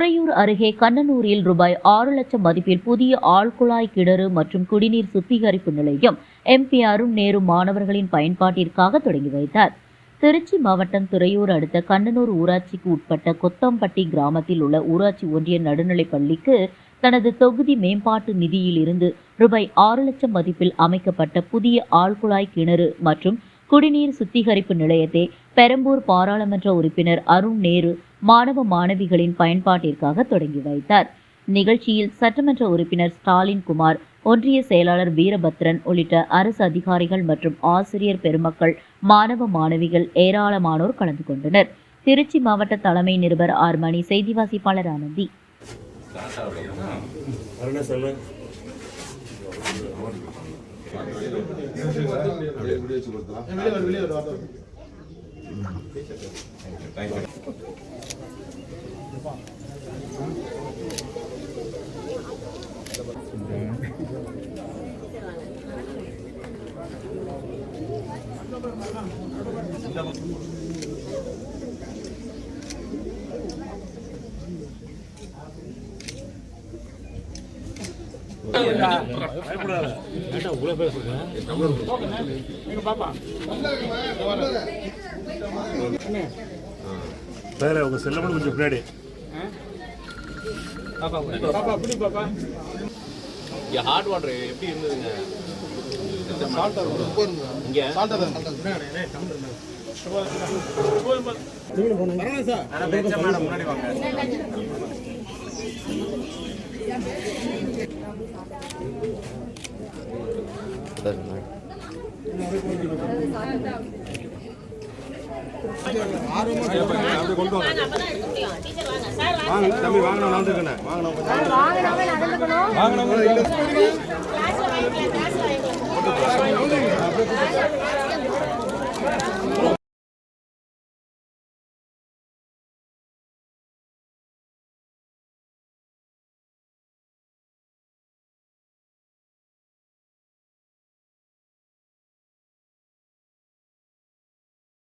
துறையூர் அருகே கண்ணனூரில் ரூபாய் ஆறு லட்சம் மதிப்பில் புதிய ஆழ்குழாய் கிணறு மற்றும் குடிநீர் சுத்திகரிப்பு நிலையம் எம்பிஆரும் நேரு மாணவர்களின் பயன்பாட்டிற்காக தொடங்கி வைத்தார். திருச்சி மாவட்டம் துறையூர் அடுத்த கண்ணனூர் ஊராட்சிக்கு உட்பட்ட கொத்தம்பட்டி கிராமத்தில் உள்ள ஊராட்சி ஒன்றிய நடுநிலைப் பள்ளிக்கு தனது தொகுதி மேம்பாட்டு நிதியிலிருந்து ரூபாய் ஆறு லட்சம் மதிப்பில் அமைக்கப்பட்ட புதிய ஆழ்குழாய் கிணறு மற்றும் குடிநீர் சுத்திகரிப்பு நிலையத்தை பெரம்பூர் பாராளுமன்ற உறுப்பினர் அருண் நேரு மாணவ மாணவிகளின் பயன்பாட்டிற்காக தொடங்கி வைத்தார். நிகழ்ச்சியில் சட்டமன்ற உறுப்பினர் ஸ்டாலின் குமார் ஒன்றிய செயலாளர் வீரபத்ரன் உள்ளிட்ட அரசு அதிகாரிகள் மற்றும் ஆசிரியர் பெருமக்கள் மாணவ மாணவிகள் ஏராளமானோர் கலந்து கொண்டனர். திருச்சி மாவட்ட தலைமை நிருபர் ஆர். மணி செய்தி வாசிப்பாளர் ஆனந்தி. அருணா சொல்லு வேற உங்க செல்ல கொஞ்சம் பின்னாடி. ஹாட் வாட்டர் எப்படி இருந்ததுங்க? இங்க. வாங்க. தம்பி வாங்கினா நடந்துக்கண்ணே வாங்கினா வாங்கினவங்க நடந்துக்கணும்